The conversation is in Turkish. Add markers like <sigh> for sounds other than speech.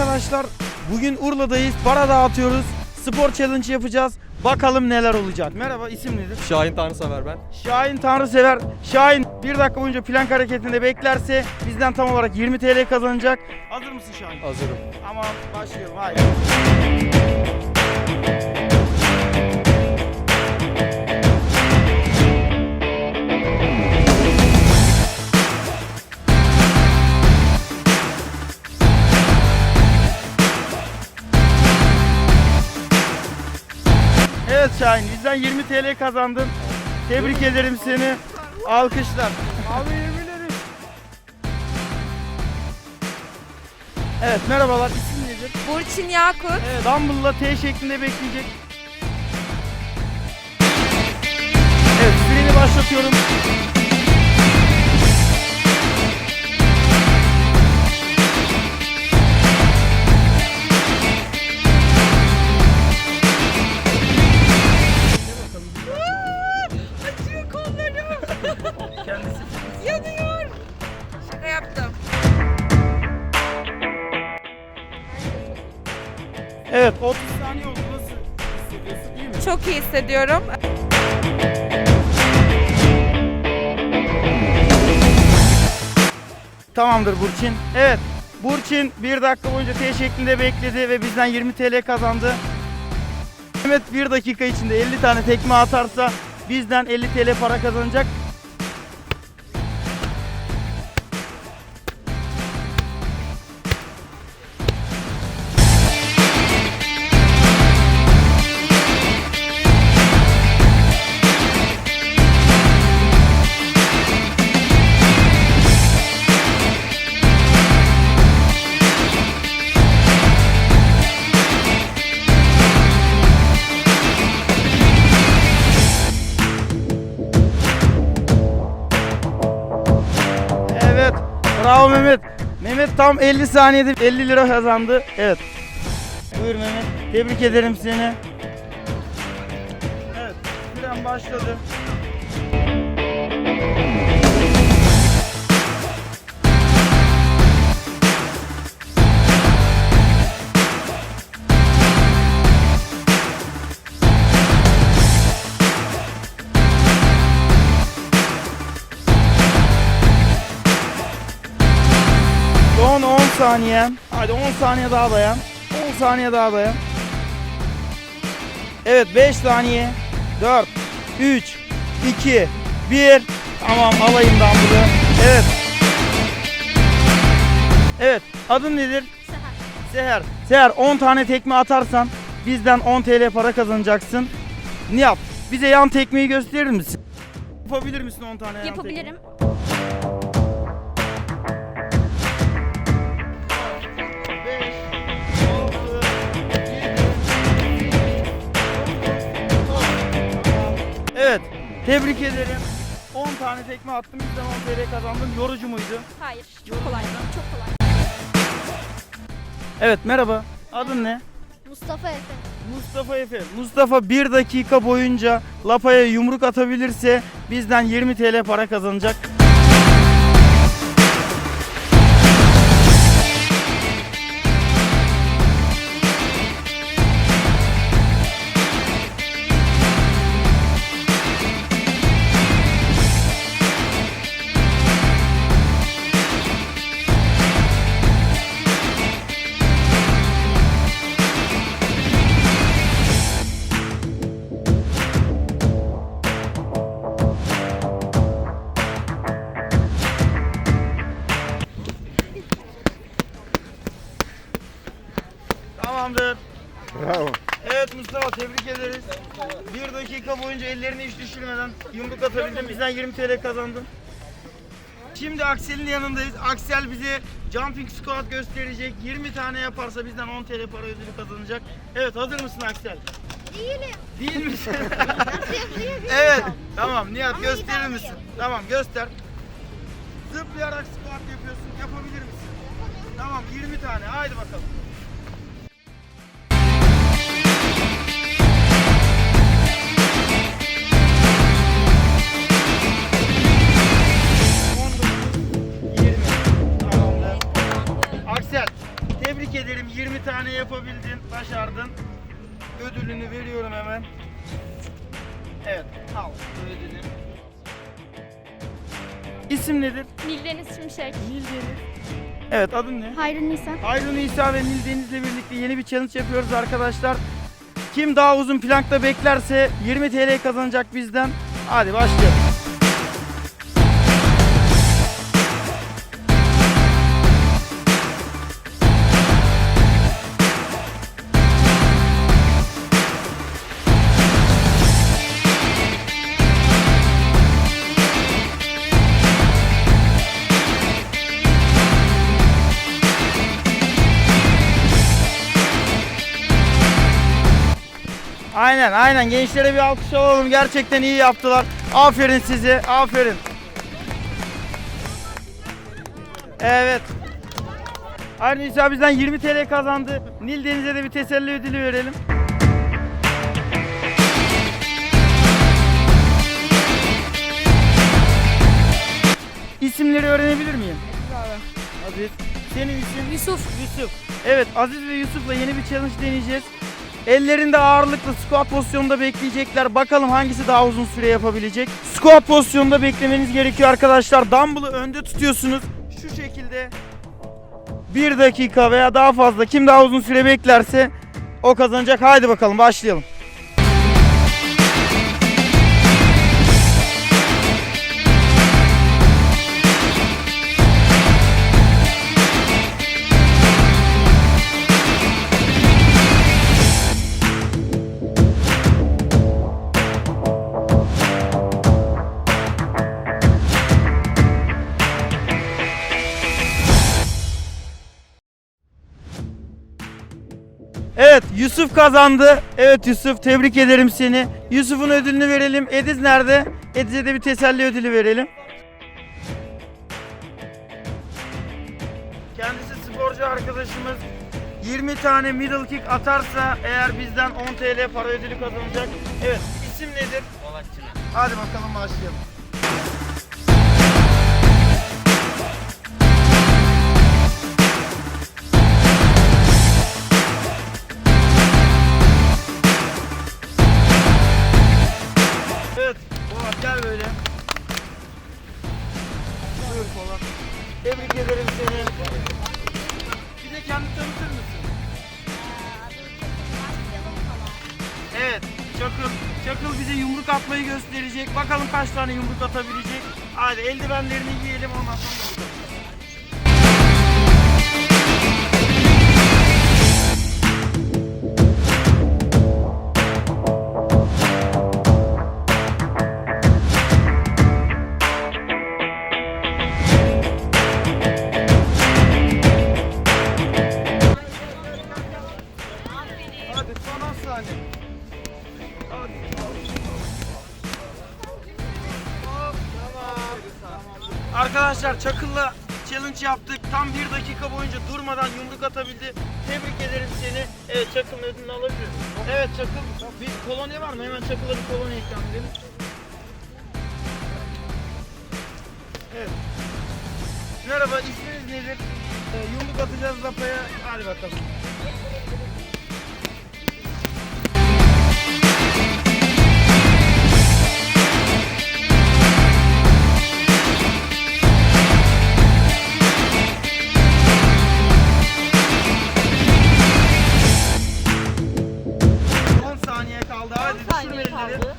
arkadaşlar. Bugün Urla'dayız. Para dağıtıyoruz. Spor challenge yapacağız. Bakalım neler olacak. Merhaba isim nedir? Şahin Tanrısever ben. Şahin Tanrısever. Şahin bir dakika boyunca plank hareketinde beklerse bizden tam olarak 20 TL kazanacak. Hazır mısın Şahin? Hazırım. Tamam başlayalım. Haydi. Evet Şahin bizden 20 TL kazandın. Tebrik ederim seni. Alkışlar. Abi yemin ederim. Evet merhabalar isim nedir? Burçin Yakut. Evet, Dumble'la T şeklinde bekleyecek. Evet, süreni başlatıyorum. İyi hissediyorum. Tamamdır Burçin. Evet, Burçin bir dakika boyunca T şeklinde bekledi ve bizden 20 TL kazandı. Mehmet bir dakika içinde 50 tane tekme atarsa bizden 50 TL para kazanacak. Tam 50 saniyede 50 lira kazandı. Evet. Buyur Mehmet. Tebrik ederim seni. Evet. Süren başladı. Saniye. Hadi 10 saniye daha dayan. 10 saniye daha dayan. Evet 5 saniye. 4, 3, 2, 1. Tamam alayım ben bunu. Evet. Evet. Adın nedir? Seher. Seher 10 tane tekme atarsan bizden 10 TL para kazanacaksın. Nihat bize yan tekmeyi gösterir misin? Yapabilir misin 10 tane yan? Yapabilirim. Tebrik ederim. 10 tane tekme attım, bizden 10 TL kazandım. Yorucu muydu? Hayır. Çok kolay. Çok kolay. Evet, merhaba. Adın ne? Mustafa Efe. Mustafa Efe. Mustafa 1 dakika boyunca lapaya yumruk atabilirse bizden 20 TL para kazanacak. Mustafa tebrik ederiz. Bir dakika boyunca ellerini hiç düşürmeden yumruk atabildin. Bizden 20 TL kazandın. Şimdi Aksel'in yanındayız. Aksel bize jumping squat gösterecek. 20 tane yaparsa bizden 10 TL para ödülü kazanacak. Evet hazır mısın Aksel? Değilim. Değil misin? <laughs> Yapıyor evet. Tamam Nihat Ama gösterir misin? Tamam göster. Zıplayarak squat yapıyorsun. Yapabilir misin? Tamam 20 tane. Haydi bakalım. Hemen. Evet, al ödülü. İsim nedir? Nildeniz Şimşek. Nil Deniz. Evet, adın ne? Hayrun Nisa. Hayrun İsa ve Nil Deniz'le birlikte yeni bir challenge yapıyoruz arkadaşlar. Kim daha uzun plankta beklerse 20 TL kazanacak bizden. Hadi başlayalım. Aynen aynen gençlere bir alkış alalım. Gerçekten iyi yaptılar. Aferin size. Aferin. Evet. Aynı İsa bizden 20 TL kazandı. Nil Deniz'e de bir teselli ödülü verelim. İsimleri öğrenebilir miyim? Aziz. Senin isim? Yusuf. Yusuf. Evet Aziz ve Yusuf'la yeni bir challenge deneyeceğiz. Ellerinde ağırlıklı squat pozisyonunda bekleyecekler. Bakalım hangisi daha uzun süre yapabilecek. Squat pozisyonunda beklemeniz gerekiyor arkadaşlar. Dumbbell'ı önde tutuyorsunuz. Şu şekilde 1 dakika veya daha fazla kim daha uzun süre beklerse o kazanacak. Haydi bakalım başlayalım. Evet Yusuf kazandı. Evet Yusuf tebrik ederim seni. Yusuf'un ödülünü verelim. Ediz nerede? Ediz'e de bir teselli ödülü verelim. Kendisi sporcu arkadaşımız. 20 tane middle kick atarsa eğer bizden 10 TL para ödülü kazanacak. Evet isim nedir? Hadi bakalım başlayalım. Çakıl. Çakıl bize yumruk atmayı gösterecek. Bakalım kaç tane yumruk atabilecek. Hadi eldivenlerini giyelim ondan sonra Arkadaşlar Çakıl'la challenge yaptık. Tam bir dakika boyunca durmadan yumruk atabildi. Tebrik ederim seni. Evet Çakıl'ın ödülünü alabilir. Evet Çakıl, bir kolonya var mı? Hemen Çakıl'a bir kolonya ikram edelim. Evet. Merhaba, isminiz nedir? Ee, yumruk atacağız lapaya. Hadi bakalım. kaldı.